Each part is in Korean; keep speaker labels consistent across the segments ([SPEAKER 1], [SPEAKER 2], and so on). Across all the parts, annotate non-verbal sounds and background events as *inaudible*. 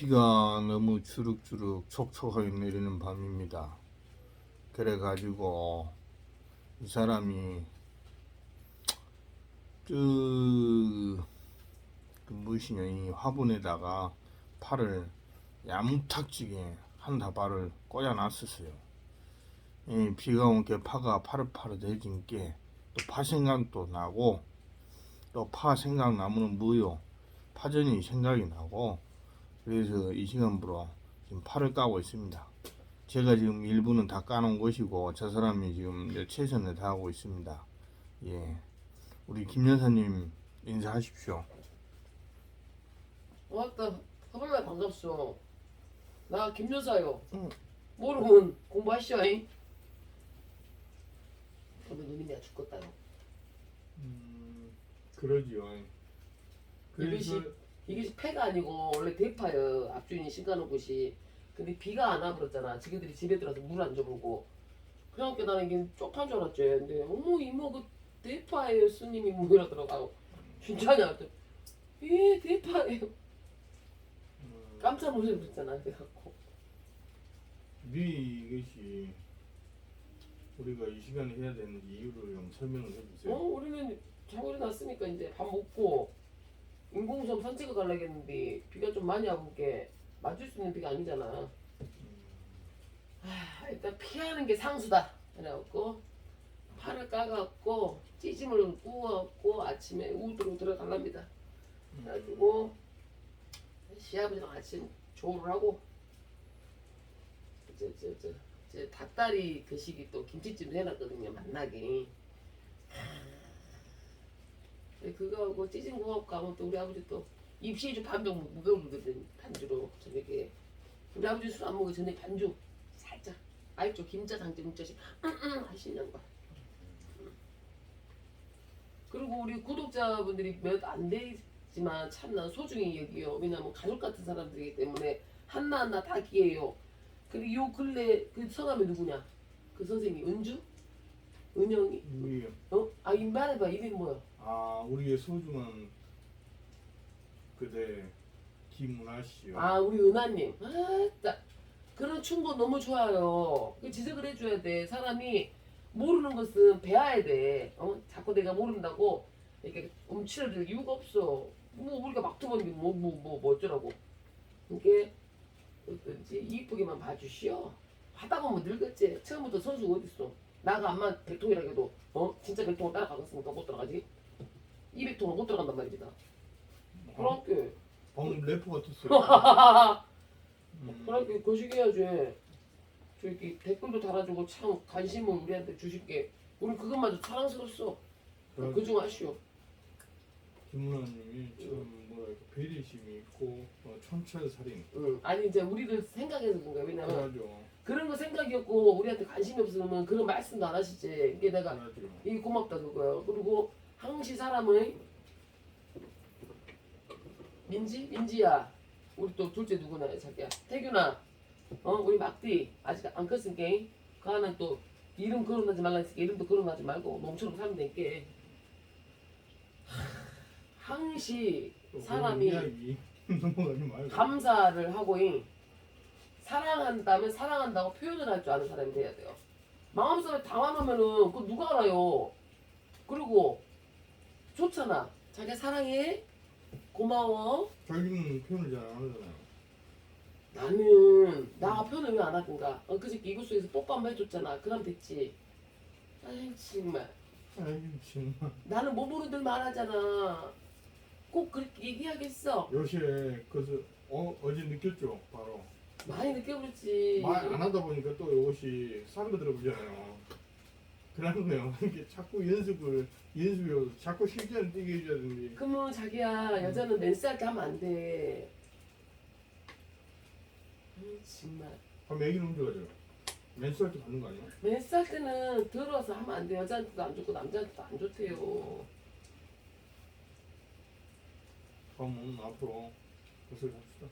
[SPEAKER 1] 비가 너무 주룩주룩 촉촉하게 내리는 밤입니다. 그래가지고 이 사람이 그, 그 무엇이냐 이 화분에다가 팔을 야무탁지게 한 다발을 꽂아놨었어요. 이 비가 온 게 파가 파릇파릇해진 게 또 파 생각도 나고 또 파 생각 나무는 뭐요? 파전이 생각이 나고 그래서 이 시간부로 지금 팔을 까고 있습니다. 제가 지금 일부는 다 까놓은 것이고 저 사람이 지금 최선을 다하고 있습니다. 예, 우리 김 여사님 인사하십시오.
[SPEAKER 2] 왔다 허벌나 반갑소 나 김 여사요
[SPEAKER 1] 응.
[SPEAKER 2] 모르면 공부하시오잉 그러면 눈이 내가 죽겠다요
[SPEAKER 1] 음, 그러지요.
[SPEAKER 2] 이것이 이게 패가 아니고 원래 대파요. 앞주인이 심가놓은 곳이. 근데 비가 안 와버렸잖아. 지금들이 집에 들어서 물 안 줘보고. 그러니까 나는 이게 쪽파인 줄 알았지. 근데 어머 이모 그 대파예요 스님이 뭐 이러더라고. 진짜냐? 그랬더니 예 대파예요.
[SPEAKER 1] 음,
[SPEAKER 2] 깜짝 놀랐잖아 그래갖고.
[SPEAKER 1] 네 이것이 우리가 이 시간에 해야 되는 이유를 좀 설명을
[SPEAKER 2] 어
[SPEAKER 1] 해주세요.
[SPEAKER 2] 우리는 자고 일어났으니까 이제 밥 먹고 인공섬 산책을 가려겠는데 비가 좀 많이 와본 게 맞을 수 있는 비가 아니잖아. 아, 일단 피하는 게 상수다. 그래갖고 팔을 까갖고 찌짐을 구워갖고 아침에 우드로 들어갈랍니다. 그래가지고 시아버지랑 아침 조를 하고 저 저저 저 닭다리 그 시기 또 김치찜 해놨거든요 만나게. 네, 그거하고 찌짐 구워갖고 가면 또 우리 아버지 또 입시주 반병 무거우거든 반주로 저녁에 우리 아버지 술 안 먹어 전에 반주 살짝 알죠 김자 묵자식 응응 하시는 거. 그리고 우리 구독자분들이 몇 안 되지만 참 난 소중히 여기요. 왜냐면 가족 같은 사람들이기 때문에 한나한나 다 기해요. 그리고 요 근래 그 성함이 누구냐? 그 선생님 은주? 은영이?
[SPEAKER 1] 우리
[SPEAKER 2] 어? 아 이말해봐. 이름이 뭐야
[SPEAKER 1] 아 우리의 소중한 그대 김은아 씨요.
[SPEAKER 2] 아 우리 은하님. 아따 그런 충고 너무 좋아요. 그 지적을 해줘야 돼. 사람이 모르는 것은 배워야 돼. 어? 자꾸 내가 모른다고 이렇게 움츠러들 이유가 없어. 뭐 우리가 막 두번이 뭐뭐 뭐 뭐 어쩌라고. 이게 어떤지 이쁘게만 봐주시오. 하다 보면 늙었지. 처음부터 선수 어딨어? 나가 암만 백통이라 해도 어? 진짜 백통을 따라가겠습니까? 못 들어가지 200통은 못 들어간단 말입니다
[SPEAKER 1] 어,
[SPEAKER 2] 그렇게
[SPEAKER 1] 방금 래퍼 같았어요. 음,
[SPEAKER 2] 그렇게 거시기해야지. 저기 댓글도 달아주고 참 관심을 우리한테 주실 게. 우리 그것마저 사랑스럽소. 그중 아쉬워.
[SPEAKER 1] 김은아님이 참 뭐랄까 배려심이 있고 어, 천철살인.
[SPEAKER 2] 응. 아니 이제 우리를 생각해서 그런 거야. 왜냐면
[SPEAKER 1] 그러죠.
[SPEAKER 2] 그런 거 생각이 없고 우리한테 관심이 없으면 그런 말씀도 안 하시지. 이게 내가
[SPEAKER 1] 그러죠.
[SPEAKER 2] 이게 고맙다 그거야. 그리고 항시 사람의 민지 민지야. 우리 또 둘째 누구나 자기야. 태균아. 어 우리 막디 아직 안 컸으니까 그 하나 또 이름 거론하지 말라 했으니까 이름도 거론하지 말고 몸처럼 살면 될게. 항시
[SPEAKER 1] 또
[SPEAKER 2] 사람이. *laughs* 감사를 하고 이 사랑한다면 사랑한다고 표현을 할 줄 아는 사람이 돼야 돼요. 마음속에 당황하면은 그거 누가 알아요. 그리고 좋잖아. 자기 사랑해. 고마워.
[SPEAKER 1] 자기는 표현을 잘 안 하잖아요.
[SPEAKER 2] 나는 나 표현을 왜 안 하든가. 어, 그 새끼 이불 속에서 뽀뽀 한번 해줬잖아. 그럼 됐지. 아이 정말.
[SPEAKER 1] 아이고 정말.
[SPEAKER 2] 나는 뭐 모르들 말하잖아. 꼭 그렇게 얘기하겠어.
[SPEAKER 1] 요새 그래서 어, 어제 느꼈죠 바로.
[SPEAKER 2] 많이 느껴버렸지.
[SPEAKER 1] 말 안 하다 보니까 또 이것이 사람도 들어보잖아요. 그런 거요. 이게 자꾸 연습을 연습을 자꾸 실전을 뛰게 해줘야 되는데.
[SPEAKER 2] 그러면 자기야 여자는 때 하면 안 돼. 음, 정말
[SPEAKER 1] 그럼 애기는 언제 가죠? 맨스할 때 받는 거 아니야?
[SPEAKER 2] 맨스할 때는 들어서 하면 안 돼. 여자한테도 안 좋고 남자한테도 안 좋대요.
[SPEAKER 1] 그럼 앞으로 그것을 합시다.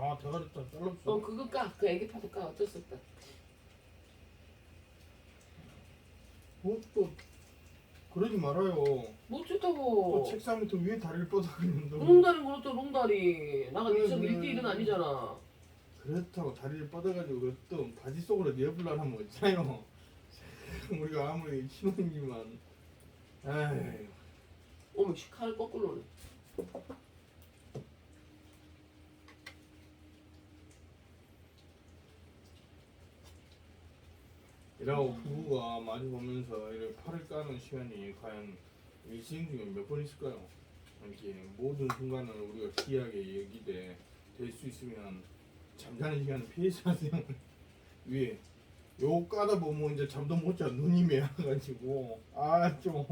[SPEAKER 1] 아 대가리 다 잘랐어.
[SPEAKER 2] 어 그거 까. 그 애기 파도 까. 어쩔 수 없다.
[SPEAKER 1] 그것도 그러지 말아요.
[SPEAKER 2] 못
[SPEAKER 1] 또
[SPEAKER 2] 좋다고.
[SPEAKER 1] 책상 밑에 위에 다리를 뻗어가는데
[SPEAKER 2] 롱다리 그렇죠 롱다리. 나가
[SPEAKER 1] 그래,
[SPEAKER 2] 니처럼
[SPEAKER 1] 그래.
[SPEAKER 2] 1대1은 아니잖아.
[SPEAKER 1] 그렇다고 다리를 뻗어가지고 또 바지 속으로 내불라면 어쩌요? *laughs* 우리가 아무리 신혼이지만 에이
[SPEAKER 2] 어머 씨칼 거꾸로네.
[SPEAKER 1] 이라고 부부가 마주 보면서 이렇게 팔을 까는 시간이 과연 일생 중에 몇 번 있을까요? 이렇게 모든 순간을 우리가 귀하게 여기되 될 수 있으면 잠자는 시간을 피해서. *laughs* 위에 요 까다 보면 이제 잠도 못 자 눈이 매워가지고 아좀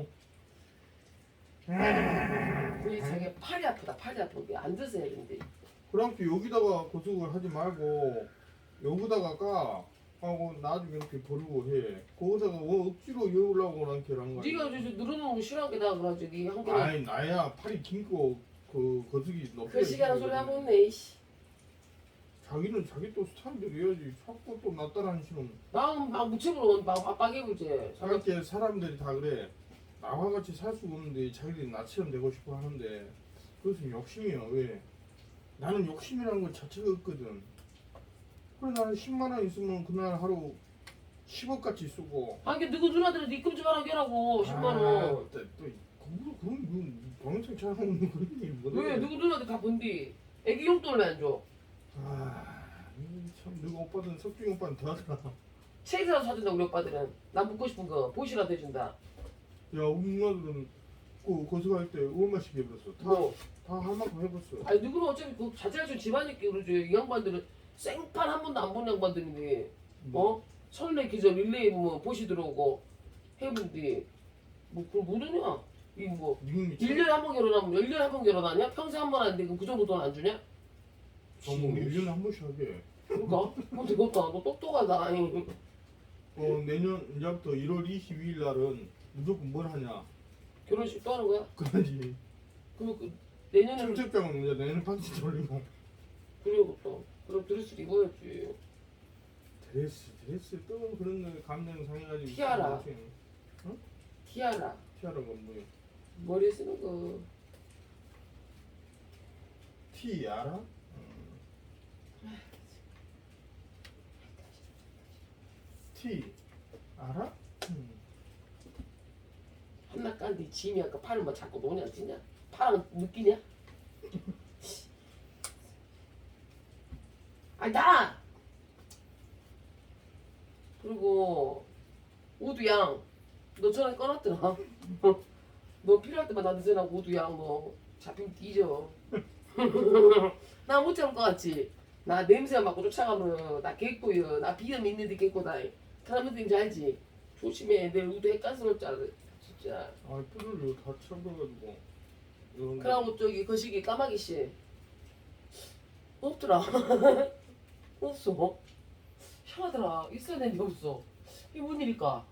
[SPEAKER 2] 우리 자기 팔이 아프다 팔이 아프게 앉아서 해야 된대.
[SPEAKER 1] 그럼 또 여기다가 고속을 하지 말고 여기다가 까 하고 나중에 이렇게 버리고 해. 거기다가 뭐 억지로 여우려고 이렇게 한 거야.
[SPEAKER 2] 네가 이제 늘어놓는 거 싫어한 게 나가 그러지 네한 개는
[SPEAKER 1] 아이 나야 팔이 긴거 그 거석이 높아.
[SPEAKER 2] 그 시간 소리 하고 있네 이씨.
[SPEAKER 1] 자기는 자기 또 스타일대로 해야지. 자꾸 또 낯다라는 식은.
[SPEAKER 2] 나는 막 무침으로 막 빡빡해 보지.
[SPEAKER 1] 저렇게 사람들이 다 그래. 나와 같이 살 수가 없는데 자기들이 나처럼 되고 싶어 하는데 그것은 욕심이야. 왜? 나는 욕심이라는 것 자체가 없거든. 그래 나는 10만 원 있으면 그날 하루 10억 같이 쓰고
[SPEAKER 2] 아니 누구 누나들은 네 금지 말하게 하라고 10만 원.
[SPEAKER 1] 아, 또, 또 그거 그건 동영상 촬영하는 거 그런 얘기 못 *laughs*
[SPEAKER 2] 왜
[SPEAKER 1] 해.
[SPEAKER 2] 누구 누나들 다 본디? 애기 용돈을 왜 안 줘?
[SPEAKER 1] 아, 이참 너가 오빠든 석중이 오빠는 더 하더라.
[SPEAKER 2] 책이라도 사준다 우리 오빠들은. 나 묻고 싶은 거 보시라도 해준다.
[SPEAKER 1] 야, 우리 누나들은 그 거수할 때 얼마씩 해봤어? 다,
[SPEAKER 2] 뭐?
[SPEAKER 1] 다 할 만큼 해봤어.
[SPEAKER 2] 아니 누구는 어차피 그 자제할 줄 집안일게 그러지. 이 양반들은 생판 한 번도 안 본 양반들인데 어? 설레 기절 릴레이 뭐 보시 들어오고 해본디 뭐 그걸 못하냐? 이뭐
[SPEAKER 1] 니는
[SPEAKER 2] 1년에 한 번 결혼하면 1년에 한 번 결혼하냐? 평생 한 번 하는데 그럼 그 정도 돈 안 주냐?
[SPEAKER 1] 어머, 1년에 한 번씩 하게.
[SPEAKER 2] 그러니까 뭐 되겠다. 너 똑똑하다. 아니.
[SPEAKER 1] 어, 내년 이제부터 1월 22일 날은 무조건 뭘 하냐?
[SPEAKER 2] 결혼식 또 하는 거야?
[SPEAKER 1] 그러지.
[SPEAKER 2] 그럼 그 내년에는
[SPEAKER 1] 청첩장은 이제 내년 방치 돌리고.
[SPEAKER 2] 그래야겠다. 그럼 드레스를 입어야지.
[SPEAKER 1] 드레스, 드레스 또 그런 거 감정 상해가지고.
[SPEAKER 2] 티아라. 티아라.
[SPEAKER 1] 티아라가 뭐야?
[SPEAKER 2] 머리에 쓰는 거.
[SPEAKER 1] 티아라? 티 알아? 음.
[SPEAKER 2] 한나 깐디 짐이 아까 팔을 뭐 자꾸 노냐 찌냐? 팔은 느끼냐? *laughs* 아니 나! 그리고 우두 양. 너 전에 꺼놨더라. *laughs* 너 필요할 때마다 나한테 전화 우두양 너 잡히면 뒤져. *laughs* 나 못 참을 것 같지? 나 냄새 맡고 쫓아가면 나 개꼬여 나 비염 있는데 개꼬다. 사람들 인지 알지? 조심해. 내 우두 줄 알아. 진짜.
[SPEAKER 1] 아 뿔을 다 쳐버려가지고.
[SPEAKER 2] 그러고 저기 거시기 까마귀 씨. 없더라 *laughs* 없어 희한하더라. 있어야 되는데 없어. 이게 뭔 일일까?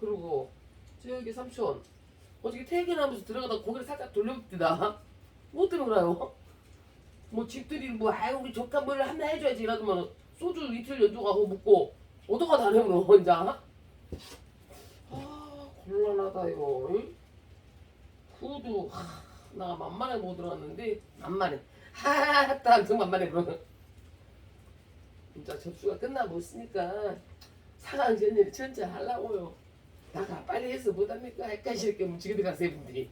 [SPEAKER 2] 그리고 저기 삼촌 어저께 퇴근하면서 들어가다 고개를 살짝 돌려봅디다. 뭐 때문에 그래요? 뭐 집들이 뭐 아유 우리 조카 뭘 하나 해줘야지 이러더만 소주 이틀 연주하고 먹고 어떡하다 안 해요 혼자. 아 곤란하다요 응? 구두. 하, 나 만만해 못 들어갔는데 만만해. 하따 엄청 만만해 그러면 진짜 접수가 끝나고 있으니까 사강 전일에 천재 하려고요. 나가 빨리 해서 못합니까? 헷갈실 겸 지금 가세요 분들이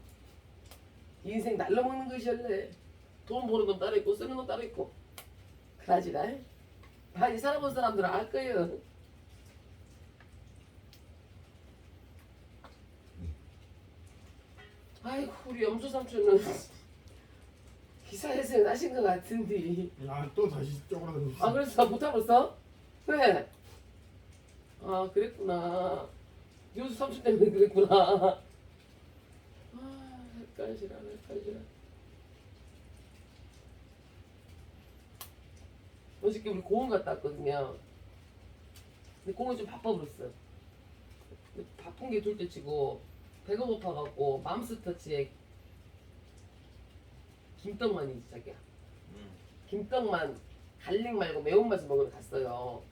[SPEAKER 2] 인생 날려먹는 것이었네 돈 버는 건 따로 있고 쓰는 건 따로 있고. 그러지라 많이 살아본 사람들은 알 거예요. 아이고 우리 염소 삼촌은 기사에서 나신 것 같은데.
[SPEAKER 1] 야 또 다시 쪼그라들었어.
[SPEAKER 2] 아 그래서 못하겠어? 왜? 아 그랬구나. 염소 삼촌 때문에 그랬구나. 아 헷갈리라 헷갈리라 어저께 우리 공원 갔다 왔거든요. 근데 공원 좀 바빠 버렸어 근데 바쁜 게 둘째 치고 배가 고파갖고 맘스터치에 김떡만이 자기야.
[SPEAKER 1] 응.
[SPEAKER 2] 김떡만 갈릭 말고 매운맛을 먹으러 갔어요.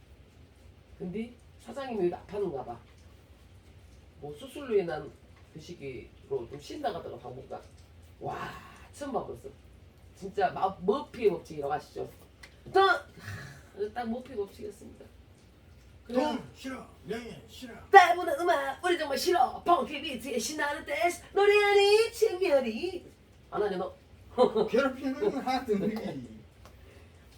[SPEAKER 2] 근데 사장님이 여기 아파는가 봐. 뭐 수술로 인한 그 시기로 좀 쉰다 가다가 방문가 와 처음 봐봤어. 진짜 마, 머피의 법칙이라고 아시죠? 또! 딱 머피의 법칙이었습니다.
[SPEAKER 1] 돈 싫어. 명예 싫어.
[SPEAKER 2] 때문에 음악 우리 정말 싫어. 펑키 비트의 신나는 댄스 노래하니 친별이 안 하냐 너?
[SPEAKER 1] 괴롭히는 하더니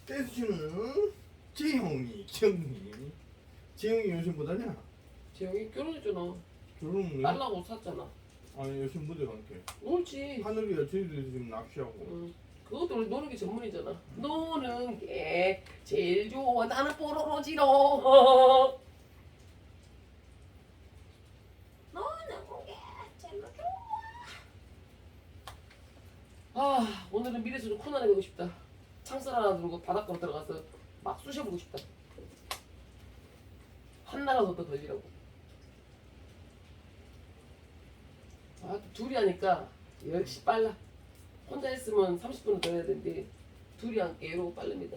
[SPEAKER 1] 댄스는 지용이 정이 지용이 요즘 뭐다냐?
[SPEAKER 2] 재영이 결혼했잖아.
[SPEAKER 1] 결혼은
[SPEAKER 2] 딸라고 샀잖아.
[SPEAKER 1] 아니 요즘 무대 관계
[SPEAKER 2] 옳지.
[SPEAKER 1] 하늘이가 저희도 지금 낚시하고.
[SPEAKER 2] 응. 그것도 우리 노는 게 전문이잖아. 노는 게 제일 좋아. 나는 뽀로로지로 노는 게 제일 좋아 아 오늘은 미래수로 코난에 가고 싶다. 창살 하나 들고 바닷가로 들어가서 막 쑤셔보고 싶다. 한나라도 더 걸리라고. 아 둘이 하니까 역시 빨라. 혼자 했으면 30분은 더 해야 되는데 둘이 함께 이러고 빠릅니다.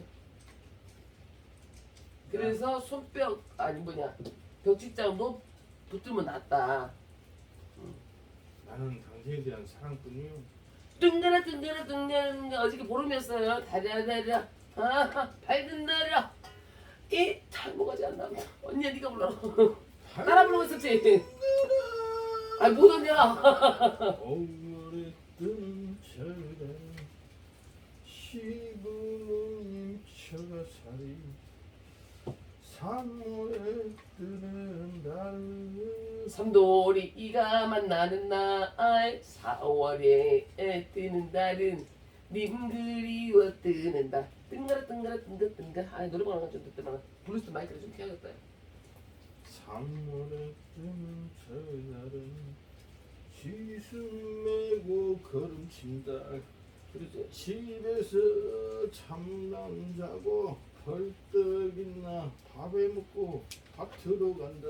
[SPEAKER 2] 그래서 손뼉 아니 뭐냐. 벽직장도 붙들면 낫다.
[SPEAKER 1] 나는 당신에 대한 사랑뿐이요
[SPEAKER 2] 뜬가라 뜬가라 뜬가라 어저께 보름이었어요. 다리다리야. 아 밝은 날이야. 이 탈모가지 않나? 언니야 네가 불러. 따라 부르고 있었지? 아니 못
[SPEAKER 1] 언니야뜬 철가 시부모님 처가살이 산모에 뜨는 날.
[SPEAKER 2] 삼돌이 이가 만나는 날 4월에 뜨는 달은 님 그리워 뜨는 달 뜬가라 뜬가라 뜬가 뜬가 아 노래방 가좀 듣더만 블루스 마이크를 좀 켜야겠다.
[SPEAKER 1] 산모에 뜨는 철날은 지순 메고 걸음친다.
[SPEAKER 2] 그러죠
[SPEAKER 1] 집에서 잠남 자고 벌떡이나 밥에 먹고 밭으로 간다.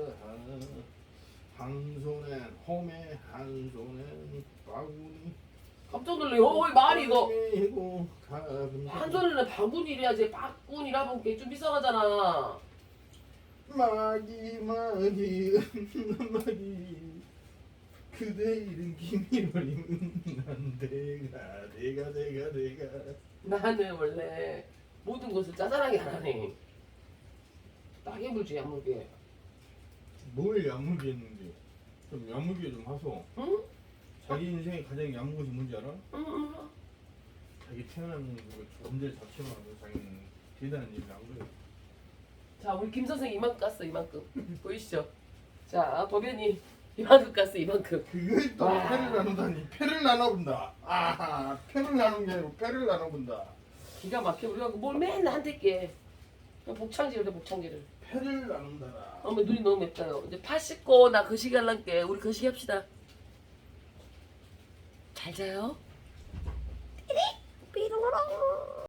[SPEAKER 1] 한 손엔 홈에 한 손엔 바구니.
[SPEAKER 2] 깜짝 놀래 어 말이 이거. 한 손에는 바구니래야지 바구니라 보면 좀 이상하잖아.
[SPEAKER 1] 마기 마기 마기 그대 이름 김이올리면 난 내가 내가 내가 내가.
[SPEAKER 2] 나는 원래 모든 것을 짜잘하게 안 하네 따게 물지 야물게
[SPEAKER 1] 뭘 야무지겠는데 좀 야무지게 좀 하소
[SPEAKER 2] 응?
[SPEAKER 1] 자기 인생에 가장 야무진 것이 뭔지 알아?
[SPEAKER 2] 응, 응.
[SPEAKER 1] 자기 태어나는 그 존재 자체만 하고 자기는 대단한 일을 안 그래
[SPEAKER 2] 자 우리 김 선생 이만큼 깠어 이만큼 *laughs* 보이시죠? 자 도변이 이만큼 깠어 이만큼
[SPEAKER 1] 그걸 또
[SPEAKER 2] 와.
[SPEAKER 1] 패를 나눈다니 패를 나눠본다 아하 패를 나눈 게 아니고 패를 나눠본다
[SPEAKER 2] 기가 막혀. 우리가 뭘 맨날 한테 깨 복창질을 해 복창질을
[SPEAKER 1] 패를 나눈다라.
[SPEAKER 2] 어머 눈이 너무 맵다요. 이제 파 씻고 나 거시기 할란게 우리 거시기 합시다. 잘 자요